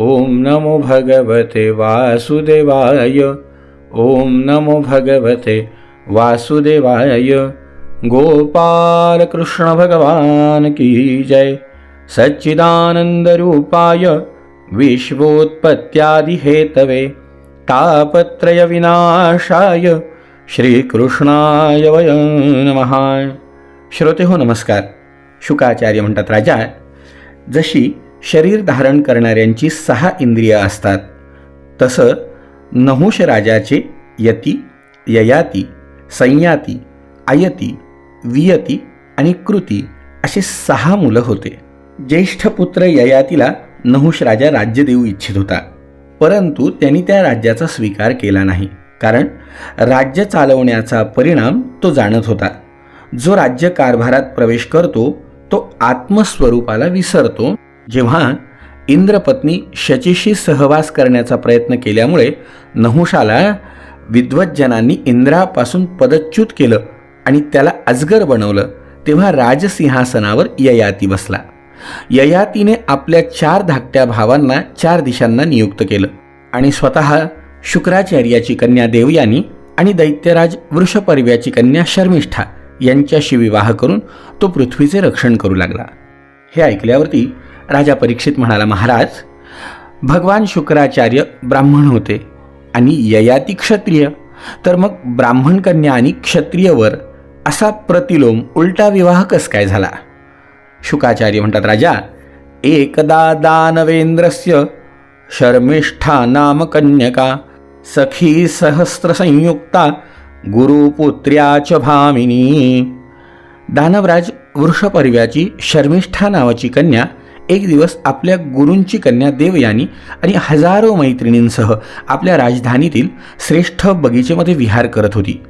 ॐ नमो भगवते वासुदेवाय। ॐ नमो भगवते वासुदेवाय। गोपाल कृष्ण भगवान की जय। सच्चिदानंद रूपाय विश्वोत्पत्त्यादिहेतवे। तापत्रय विनाशाय श्रीकृष्णाय वयं नमः। श्रोते हो नमस्कार। शुकाचार्य म्हणतात राजा जशी शरीर धारण करणाऱ्यांची सहा इंद्रिय असतात. तसं नहुष राजाचे यती ययाती संयाती आयती वियती आणि कृती असे सहा मुलं होते. ज्येष्ठ पुत्र ययातीला नहुष राजा राज्य देऊ इच्छित होता. परंतु त्यांनी त्या राज्याचा स्वीकार केला नाही. कारण राज्य चालवण्याचा परिणाम तो जाणत होता. जो राज्य कारभारात प्रवेश करतो तो आत्मस्वरूपाला विसरतो जेव्हा इंद्रपत्नी शचीशी सहवास करण्याचा प्रयत्न केल्यामुळे नहुषाला विद्वज्जनांनी इंद्रापासून पदच्युत केलं आणि त्याला अजगर बनवलं तेव्हा राजसिंहासनावर ययाती बसला. ययातीने आपल्या चार धाकट्या भावांना चार दिशांना नियुक्त केलं आणि स्वतः शुक्राचार्याची कन्या देवयानी आणि दैत्यराज वृषपर्व्याची कन्या शर्मिष्ठा यांच्याशी विवाह करून तो पृथ्वीचे रक्षण करू लागला. हे ऐकल्यावरती राजा परीक्षित म्हणाला महाराज भगवान शुक्राचार्य ब्राह्मण होते आणि ययाती क्षत्रिय. तर मग ब्राह्मण कन्या आणि क्षत्रियवर असा प्रतिलोम उलटा विवाह कस काय झाला? शुकाचार्य म्हणतात राजा एकदा दानवेंद्रस्य शर्मिष्ठा नाम कन्यका सखी सहस्त्रसंयुक्ता गुरुपुत्र्याच भामिनी. दानवराज वृषपर्व्याची शर्मिष्ठा नावाची कन्या एक दिवस आपल्या गुरूंची कन्या देवयानी आणि हजारो मैत्रिणींसह आपल्या राजधानीतील श्रेष्ठ बगीचेमध्ये विहार करत होती.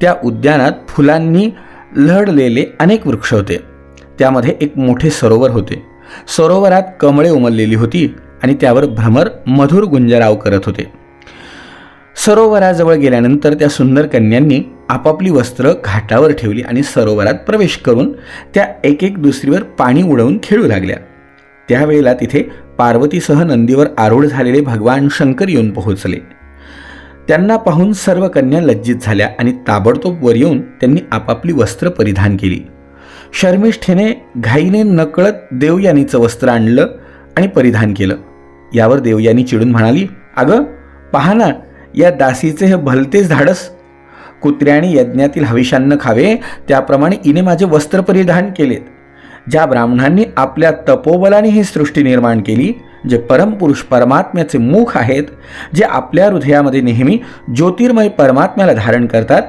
त्या उद्यानात फुलांनी लढलेले अनेक वृक्ष होते. त्यामध्ये एक मोठे सरोवर होते. सरोवरात कमळे उमललेली होती आणि त्यावर भ्रमर मधुर गुंजराव करत होते. सरोवराजवळ गेल्यानंतर त्या सुंदर कन्यांनी आपापली वस्त्र घाटावर ठेवली आणि सरोवरात प्रवेश करून त्या एक एक दुसरीवर पाणी उडवून खेळू लागल्या. त्यावेळेला तिथे पार्वतीसह नंदीवर आरूढ झालेले भगवान शंकर येऊन पोहोचले. त्यांना पाहून सर्व कन्या लज्जित झाल्या आणि ताबडतोब वर येऊन त्यांनी आपापली वस्त्र परिधान केली. शर्मिष्ठेने घाईने नकळत देवयानीचं वस्त्र आणलं आणि परिधान केलं. यावर देवयानी चिडून म्हणाली अगं पहा ना या दासीचे हे भलतेच धाडस. कुत्र्याने यज्ञातील हविषान्न खावे त्याप्रमाणे इने माझे वस्त्र परिधान केलेत. ज्या ब्राह्मणांनी आपल्या तपोबलाने ही सृष्टी निर्माण केली जे परमपुरुष परमात्म्याचे मुख आहेत जे आपल्या हृदयामध्ये नेहमी ज्योतिर्मय परमात्म्याला धारण करतात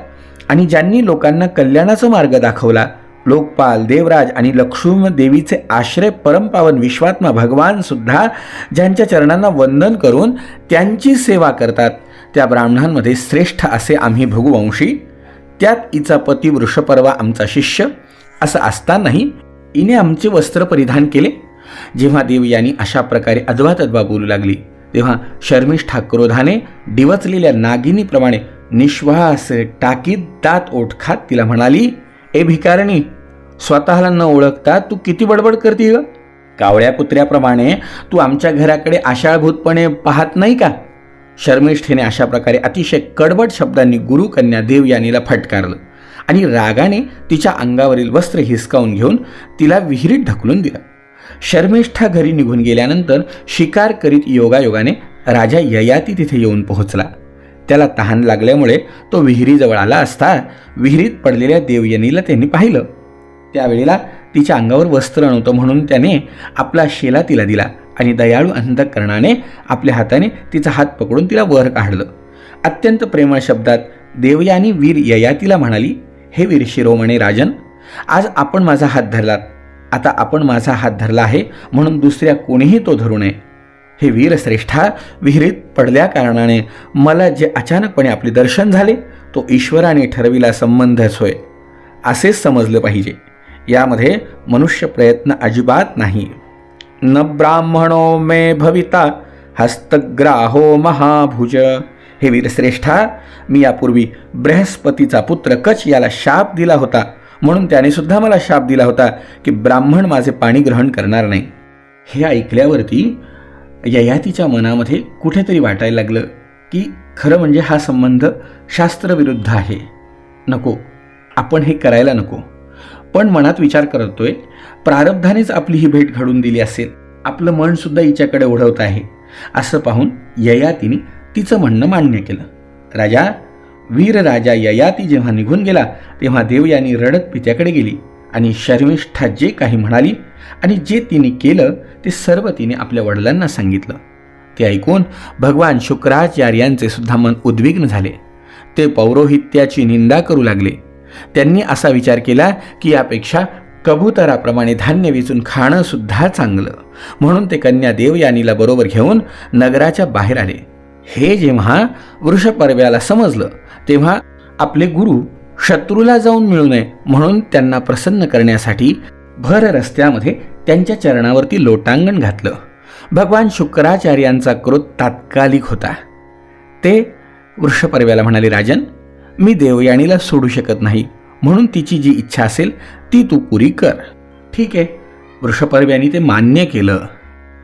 आणि ज्यांनी लोकांना कल्याणाचा मार्ग दाखवला लोकपाल देवराज आणि लक्ष्मी देवीचे आश्रय परमपावन विश्वात्मा भगवान सुद्धा ज्यांच्या चरणांना वंदन करून त्यांची सेवा करतात त्या ब्राह्मणांमध्ये श्रेष्ठ असे आम्ही भगुवंशी. त्यात इचा पती वृषपर्वा आमचा शिष्य असं असतानाही इने आमचे वस्त्र परिधान केले. जेव्हा देव यांनी अशा प्रकारे अद्वा तद्वा बोलू लागली तेव्हा शर्मिष्ठा क्रोधाने डिवचलेल्या नागिनीप्रमाणे निश्वास टाकीत दात ओठखात तिला म्हणाली ए भिकारणी स्वतःला न ओळखता तू किती बडबड करते ग? कावळ्या कुत्र्याप्रमाणे तू आमच्या घराकडे आशाळभूतपणे पाहत नाही का? शर्मिष्ठेने अशा प्रकारे अतिशय कडबड शब्दांनी गुरुकन्या देवयानीला फटकारलं. आणि रागाने तिच्या अंगावरील वस्त्र हिसकावून घेऊन तिला विहिरीत ढकलून दिलं. शर्मिष्ठा घरी निघून गेल्यानंतर शिकार करीत योगायोगाने राजा ययाती तिथे येऊन पोहोचला. त्याला तहान लागल्यामुळे तो विहिरीजवळ आला असता विहिरीत पडलेल्या देवयानीला त्यांनी पाहिलं. त्यावेळेला तिच्या अंगावर वस्त्र नव्हतं म्हणून त्याने आपला शेला तिला दिला आणि दयाळू अंतकरणाने आपल्या हाताने तिचा हात पकडून तिला वर काढलं. अत्यंत प्रेमळ शब्दात देवयानी वीर ययातीला म्हणाली हे वीर शिरोमणी राजन आज आपण माझा हात धरलात. आता आपण माझा हात धरला आहे म्हणून दुसऱ्या कोणीही तो धरू नये. हे वीरश्रेष्ठा विहिरीत पडल्या कारणाने मला जे अचानकपणे आपले दर्शन झाले तो ईश्वराने ठरविला संबंधच होय. असेच समजलं पाहिजे. यामध्ये मनुष्य प्रयत्न अजिबात नाही. न ब्राह्मणो मे भविता हस्तग्राहो महाभुज। हे वीरश्रेष्ठा मी यापूर्वी बृहस्पतीचा पुत्र कच याला शाप दिला होता. म्हणून त्याने सुद्धा मला शाप दिला होता की ब्राह्मण माझे पाणी ग्रहण करणार नाही. हे ऐकल्यावरती ययातीच्या मनामध्ये कुठेतरी वाटायला लागलं की खरं म्हणजे हा संबंध शास्त्रविरुद्ध आहे. नको आपण हे करायला नको. पण मनात विचार करतोय प्रारब्धानेच आपली ही भेट घडून दिली असेल. आपलं मनसुद्धा हिच्याकडे ओढवत आहे. असं पाहून ययातीने तिचं म्हणणं मान्य केलं. राजा वीर राजा ययाती जेव्हा निघून गेला तेव्हा देवयानी रडत पित्याकडे गेली आणि शर्मिष्ठा जे काही म्हणाली आणि जे तिने केलं ते सर्व तिने आपल्या वडिलांना सांगितलं. ते ऐकून भगवान शुक्राचार्यांचे सुद्धा मन उद्विग्न झाले. ते पौरोहित्याची निंदा करू लागले. त्यांनी असा विचार केला की यापेक्षा कबुतराप्रमाणे धान्य विचून खाणं सुद्धा चांगलं. म्हणून ते कन्या देवयानीला बरोबर घेऊन नगराच्या बाहेर आले. हे जेव्हा वृषपर्व्याला समजलं तेव्हा आपले गुरु शत्रूला जाऊन मिळू नये म्हणून त्यांना प्रसन्न करण्यासाठी भर रस्त्यामध्ये त्यांच्या चरणावरती लोटांगण घातलं. भगवान शुक्राचार्यांचा क्रोध तात्कालिक होता. ते वृषपर्व्याला म्हणाले राजन मी देवयानीला सोडू शकत नाही. म्हणून तिची जी इच्छा असेल ती तू पुरी कर. ठीक आहे. वृषपर्व्याने ते मान्य केलं.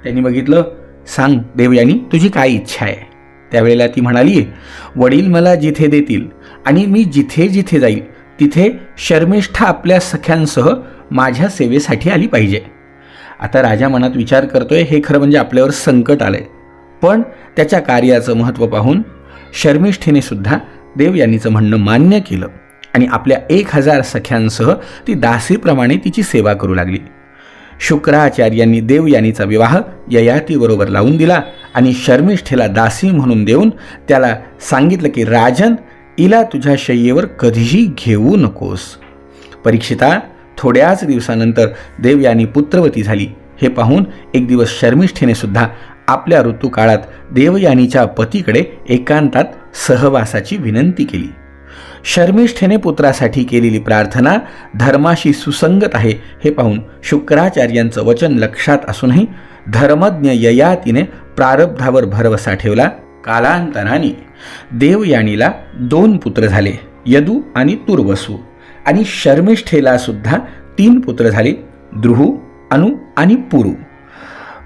त्यांनी बघितलं सांग देवयानी तुझी काय इच्छा आहे? त्यावेळेला ती म्हणाली वडील मला जिथे देतील आणि मी जिथे जिथे जाईल तिथे शर्मिष्ठा आपल्या सख्यांसह माझ्या सेवेसाठी आली पाहिजे. आता राजा मनात विचार करतोय हे खरं म्हणजे आपल्यावर संकट आलंय. पण त्याच्या कार्याचं महत्त्व पाहून शर्मिष्ठेने सुद्धा देवयानीचं म्हणणं मान्य केलं आणि आपल्या एक हजार सख्यांसह ती दासीप्रमाणे तिची सेवा करू लागली. शुक्राचार्यांनी देवयानीचा विवाह ययातीबरोबर लावून दिला आणि शर्मिष्ठेला दासी म्हणून देऊन त्याला सांगितलं की राजन इला तुझ्या शय्येवर कधीही घेऊ नकोस. परीक्षिता थोड्याच दिवसानंतर देवयानी पुत्रवती झाली. हे पाहून एक दिवस शर्मिष्ठेने सुद्धा आपल्या ऋतुकाळात देवयानीच्या पतीकडे एकांतात सहवासाची विनंती केली. शर्मिष्ठेने पुत्रासाठी केलेली प्रार्थना धर्माशी सुसंगत आहे हे पाहून शुक्राचार्यांचं वचन लक्षात असूनही धर्मज्ञ ययातीने प्रारब्धावर भरवसा ठेवला कालांतराने. देवयानीला दोन पुत्र झाले यदू आणि तुर्वसू. आणि शर्मिष्ठेला सुद्धा तीन पुत्र झाले द्रुहू अनु आणि पुरू.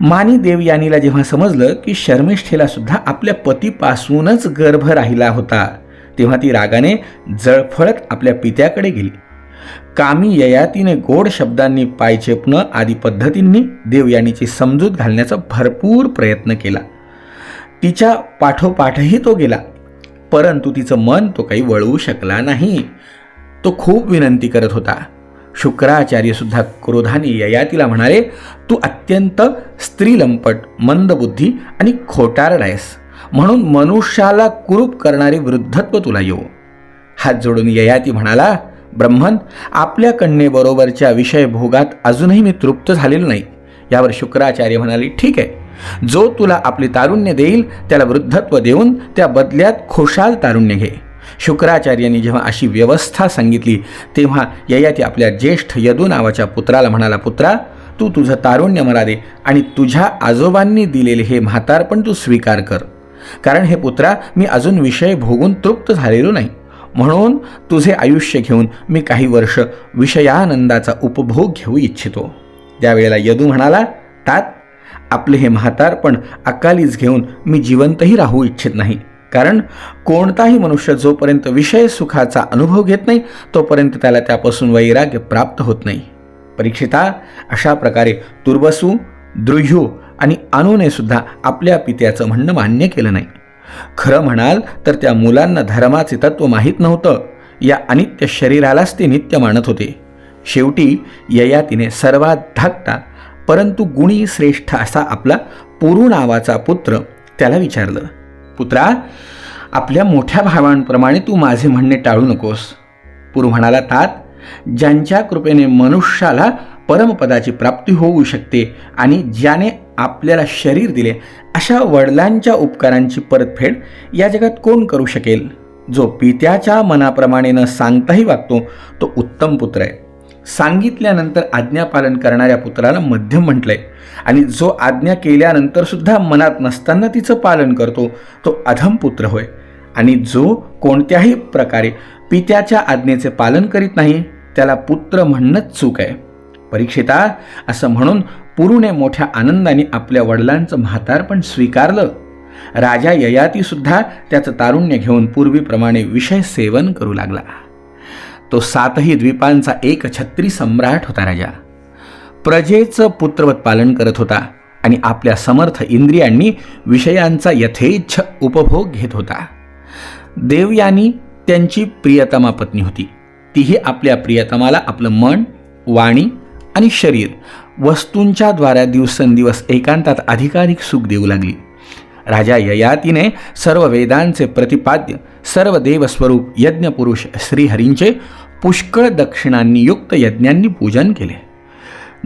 मानी देवयानीला जेव्हा समजलं की शर्मिष्ठेला सुद्धा आपल्या पतीपासूनच गर्भ राहिला होता तेव्हा ती रागाने जळफळत आपल्या पित्याकडे गेली. कामी ययातीने गोड शब्दांनी पाय चेपणं आदी पद्धतींनी देवयानीची समजूत घालण्याचा भरपूर प्रयत्न केला. तिच्या पाठोपाठही तो गेला परंतु तिचं मन तो काही वळवू शकला नाही. तो खूप विनंती करत होता. शुक्राचार्यसुद्धा क्रोधाने ययातीला म्हणाले तू अत्यंत स्त्रीलंपट मंदबुद्धी आणि खोटारड आहेस म्हणून मनुष्याला कुरूप करणारे वृद्धत्व तुला येऊ. हात जोडून ययाती म्हणाला ब्रह्मन आपल्या कन्येबरोबरच्या विषय भोगात अजूनही मी तृप्त झालेलो नाही. यावर शुक्राचार्य म्हणाले ठीक आहे. जो तुला आपले तारुण्य देईल त्याला वृद्धत्व देऊन त्या बदल्यात खुशाल तारुण्य घे. शुक्राचार्यांनी जेव्हा अशी व्यवस्था सांगितली तेव्हा ययाती आपल्या ज्येष्ठ यदू नावाच्या पुत्राला म्हणाला पुत्रा तू तुझं तारुण्य मला दे आणि तुझ्या आजोबांनी दिलेले हे म्हातारपण तू स्वीकार कर. कारण हे पुत्रा मी अजून विषय भोगून तृप्त झालेलो नाही. म्हणून तुझे आयुष्य घेऊन मी काही वर्ष विषयानंदाचा उपभोग घेऊ इच्छितो. त्यावेळेला यदू म्हणाला तात आपले हे म्हातारपण अकालीच घेऊन मी जिवंतही राहू इच्छित नाही. कारण कोणताही मनुष्य जोपर्यंत विषय सुखाचा अनुभव घेत नाही तोपर्यंत त्याला त्यापासून वैराग्य प्राप्त होत नाही. परीक्षिता अशा प्रकारे तुर्बसू द्रुह्यू अनुने सुद्धा आपल्या पित्याचं म्हणणं मान्य केलं नाही. खरं म्हणाल तर त्या मुलांना धर्माचे तत्व माहीत नव्हतं. या अनित्य शरीरालाच ते नित्य मानत होते. शेवटी ययातीने सर्वात धाकटा परंतु गुणी श्रेष्ठ असा आपला पुरू नावाचा पुत्र त्याला विचारलं पुत्रा आपल्या मोठ्या भावांप्रमाणे तू माझे म्हणणे टाळू नकोस. पुरू म्हणाला तात ज्यांच्या कृपेने मनुष्याला परमपदाची प्राप्ती होऊ शकते आणि ज्याने आपल्याला शरीर दिले अशा वडिलांच्या उपकारांची परतफेड या जगात कोण करू शकेल? जो पित्याच्या मनाप्रमाणे न सांगताही वागतो तो उत्तम पुत्र आहे. सांगितल्यानंतर आज्ञापालन करणाऱ्या पुत्राला मध्यम म्हटलंय. आणि जो आज्ञा केल्यानंतर सुद्धा मनात नसताना तिचं पालन करतो तो अधम पुत्र होय. आणि जो कोणत्याही प्रकारे पित्याच्या आज्ञेचे पालन करीत नाही त्याला पुत्र म्हणणंच चूक आहे. परीक्षिता असं म्हणून पुरुने मोठ्या आनंदाने आपल्या वडिलांचं म्हातारपण स्वीकारलं. राजा ययाती सुद्धा त्याचं तारुण्य घेऊन पूर्वीप्रमाणे विषय सेवन करू लागला. तो सातही द्वीपांचा एक छत्री सम्राट होता राजा. प्रजेचं पुत्रवत पालन करत होता आणि आपल्या समर्थ इंद्रियांनी विषयांचा यथेच्छ उपभोग घेत होता. देवयानी त्यांची प्रियतमा पत्नी होती. तीही आपल्या प्रियतमाला आपलं मन वाणी आणि शरीर वस्तूंच्या द्वारा दिवसेंदिवस एकांतात अधिकाधिक सुख देऊ लागली. राजा ययातीने सर्व वेदांचे प्रतिपाद्य सर्व देवस्वरूप यज्ञपुरुष श्रीहरींचे पुष्कळ दक्षिणांनी युक्त यज्ञांनी पूजन केले.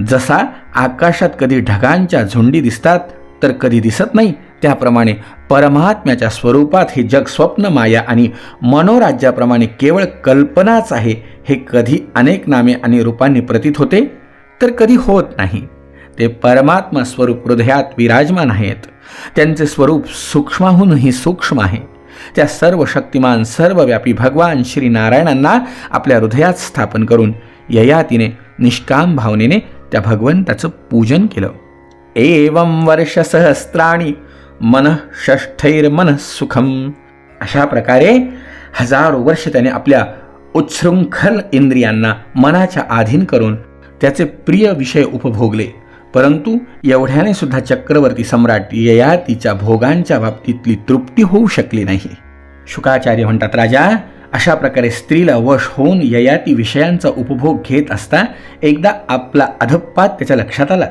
जसा आकाशात कधी ढगांच्या झुंडी दिसतात तर कधी दिसत नाही त्याप्रमाणे परमात्म्याच्या स्वरूपात हे जग स्वप्न माया आणि मनोराज्याप्रमाणे केवळ कल्पनाच आहे हे कधी अनेक नामे आणि रूपांनी प्रतीत होते? तर कधी होत नाही. ते परमात्मा स्वरूप हृदयात विराजमान आहेत. त्यांचे स्वरूप सूक्ष्माहूनही सूक्ष्म आहे. त्या सर्व शक्तिमान सर्वव्यापी भगवान श्री नारायणांना आपल्या हृदयात स्थापन करून ययातीने निष्काम भावनेने त्या भगवंताचं पूजन केलं. एवं वर्षसहस्राणी मन षष्ठैर्मन सुखम. अशा प्रकारे हजारो वर्ष त्याने आपल्या उच्छृंखल इंद्रियांना मनाच्या अधीन करून त्याचे प्रिय विषय उपभोगले. परंतु एवढ्याने सुद्धा चक्रवर्ती सम्राट ययातीच्या भोगांच्या बाबतीतली तृप्ती होऊ शकली नाही. शुकाचार्य म्हणतात राजा अशा प्रकारे स्त्रीला वश होऊन ययाती विषयांचा उपभोग घेत असता एकदा आपला अधप्पात त्याच्या लक्षात आला.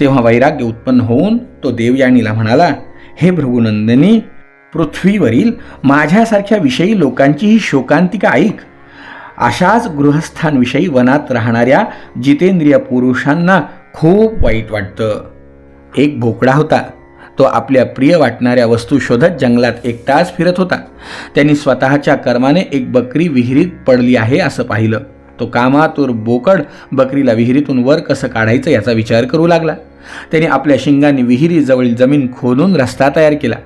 तेव्हा वैराग्य उत्पन्न होऊन तो देवयानीला म्हणाला हे भृगुनंदिनी पृथ्वीवरील माझ्यासारख्या विषयी लोकांचीही शोकांतिका ऐक. अशाच गृहस्थांविषयी वनात राहणाऱ्या जितेंद्रिय पुरुषांना खूप वाईट वाटतं. एक भोकडा होता. तो आपल्या प्रिय वाटणाऱ्या वस्तू शोधत जंगलात एक तास फिरत होता. त्यांनी स्वतःच्या कर्माने एक बकरी विहिरीत पडली आहे असं पाहिलं. तो कामातूर बोकड बकरीला विहिरीतून वर कसं काढायचं याचा विचार करू लागला. त्याने आपल्या शिंगांनी विहिरीजवळील जमीन खोदून रस्ता तयार केला.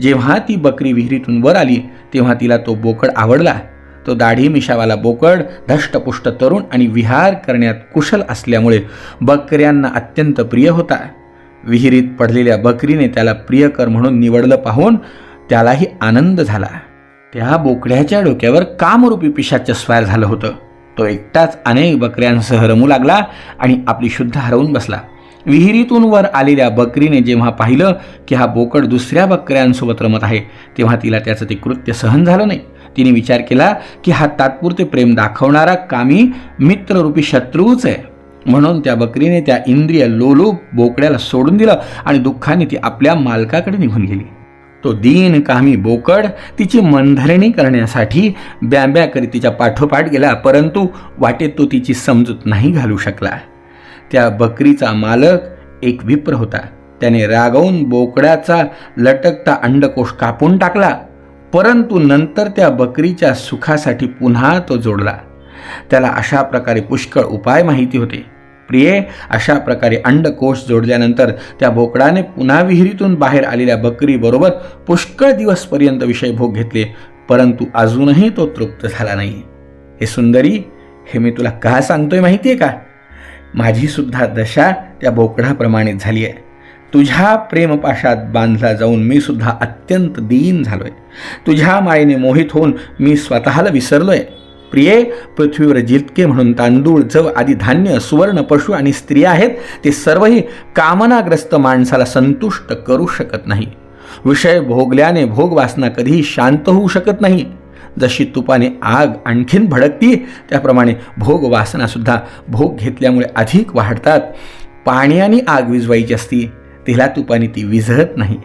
जेव्हा ती बकरी विहिरीतून वर आली तेव्हा तिला तो बोकड आवडला. तो दाढी मिशावाला बोकड धष्टपुष्ट तरुण आणि विहार करण्यात कुशल असल्यामुळे बकऱ्यांना अत्यंत प्रिय होता. विहिरीत पडलेल्या बकरीने त्याला प्रियकर म्हणून निवडलं पाहून त्यालाही आनंद झाला. त्या बोकड्याच्या डोक्यावर कामरूपी पिशाचं स्वार झालं होतं. तो एकटाच अनेक बकऱ्यांसह रमू लागला आणि आपली शुद्ध हरवून बसला. विहिरीतून वर आलेल्या बकरीने जेव्हा पाहिलं की हा बोकड दुसऱ्या बकऱ्यांसोबत रमत आहे तेव्हा तिला त्याचं ते कृत्य सहन झालं नाही. तिने विचार केला की हा तात्पुरते प्रेम दाखवणारा कामी मित्ररूपी शत्रूच आहे. म्हणून त्या बकरीने त्या इंद्रिय लोलूप बोकड्याला सोडून दिलं आणि दुःखाने ती आपल्या मालकाकडे निघून गेली. तो दीन कामी बोकड तिची मनधरणी करण्यासाठी ब्याब्या करीत तिच्या पाठोपाठ गेला परंतु वाटेत तो तिची समजूत नाही घालू शकला. त्या बकरीचा मालक एक विप्र होता. त्याने रागवून बोकड्याचा लटकता अंडकोश कापून टाकला. परंतु नंतर त्या बकरीच्या सुखासाठी पुन्हा तो जोडला. त्याला अशा प्रकारे पुष्कळ उपाय माहिती होते. प्रिये अशा प्रकारे अंडकोश जोडल्यानंतर त्या बोकडाने पुन्हा विहिरीतून बाहेर आलेल्या बकरीबरोबर पुष्कळ दिवसपर्यंत विषय भोग घेतले परंतु अजूनही तो तृप्त झाला नाही. हे सुंदरी हे मी तुला का सांगतोय माहिती आहे का? माझी सुद्धा दशा त्या बोकडाप्रमाणेच झाली आहे तुझ्या प्रेमपाशात बांधला जाऊन मी सुद्धा अत्यंत दीन झालो आहे तुझ्या मायेने मोहित होऊन मी स्वतःला विसरलो आहे प्रिये पृथ्वीवर जितके म्हणून तांदूळ जव आदी धान्य सुवर्ण पशु आणि स्त्रिया आहेत ते सर्वही कामनाग्रस्त माणसाला संतुष्ट करू शकत नाही. विषय भोगल्याने भोगवासना कधीही शांत होऊ शकत नाही. जशी तुपाने आग आणखीन भडकती त्याप्रमाणे भोगवासनासुद्धा भोग घेतल्यामुळे अधिक वाढतात. पाण्याने आग विजवायची असती तिला तुपाने ती विझत नाही.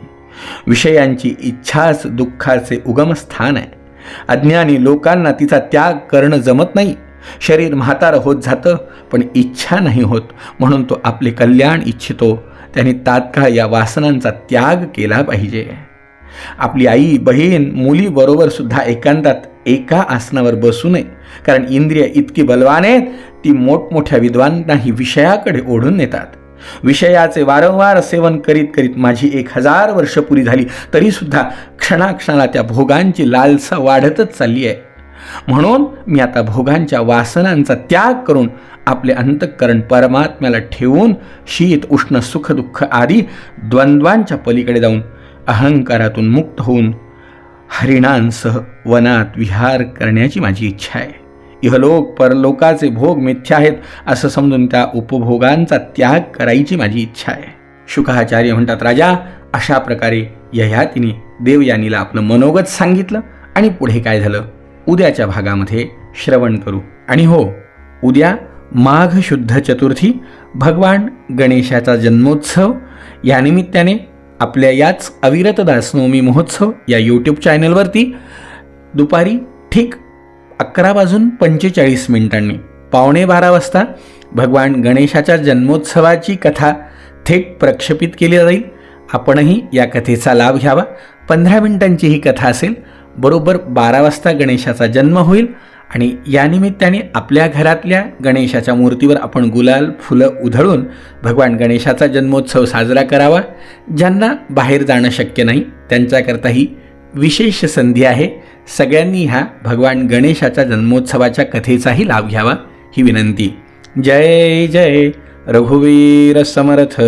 विषयांची इच्छाच दुःखाचे उगमस्थान आहे. अज्ञानी लोकांना तिचा त्याग करणं जमत नाही. शरीर म्हातारं होत जातं पण इच्छा नाही होत. म्हणून तो आपले कल्याण इच्छितो. त्याने तात्काळ या वासनांचा त्याग केला पाहिजे. आपली आई बहीण मुलीबरोबर सुद्धा एकांतात एका आसनावर बसू नये. कारण इंद्रिय इतकी बलवान आहेत ती मोठमोठ्या विद्वानांनाही विषयाकडे ओढून नेतात. विषयाचे वारंवार सेवन करीत करीत माझी एक हजार वर्ष पुरी झाली. तरीसुद्धा क्षणाक्षणाला त्या भोगांची लालसा वाढतच चालली आहे. म्हणून मी आता भोगांच्या वासनांचा त्याग करून आपले अंतःकरण परमात्म्याला ठेवून शीत उष्ण सुख दुःख आदी द्वंद्वांच्या पलीकडे जाऊन अहंकारातून मुक्त होऊन हरिणांसह वनात विहार करण्याची माझी इच्छा आहे. इहलोक परलोकाचे भोग मिथ्या आहेत असं समजून त्या उपभोगांचा त्याग करायची माझी इच्छा आहे. शुकाचार्य म्हणतात राजा अशा प्रकारे ययातीने देवयानीला आपलं मनोगत सांगितलं आणि पुढे काय झालं? उद्याच्या भागामध्ये श्रवण करू. आणि हो उद्या माघ शुद्ध चतुर्थी भगवान गणेशाचा जन्मोत्सव या निमित्ताने आपल्या याच अविरत दासनवमी महोत्सव या यूट्यूब चॅनलवरती दुपारी ठीक अकरा वाजून पंचेचाळीस मिनिटांनी. पावणे बारा वाजता भगवान गणेशाच्या जन्मोत्सवाची कथा थेट प्रक्षेपित केली जाईल. आपणही या कथेचा लाभ घ्यावा. पंधरा मिनिटांची ही कथा असेल बरोबर बारा वाजता गणेशाचा जन्म होईल आणि या निमित्ताने आपल्या घरातल्या गणेशाच्या मूर्तीवर आपण गुलाल फुलं उधळून भगवान गणेशाचा जन्मोत्सव साजरा करावा. ज्यांना बाहेर जाणं शक्य नाही त्यांच्याकरता ही विशेष संधी आहे. सगळ्यांनी ह्या भगवान गणेशाच्या जन्मोत्सवाच्या कथेचाही लाभ घ्यावा ही विनंती. जय जय रघुवीर समर्थ.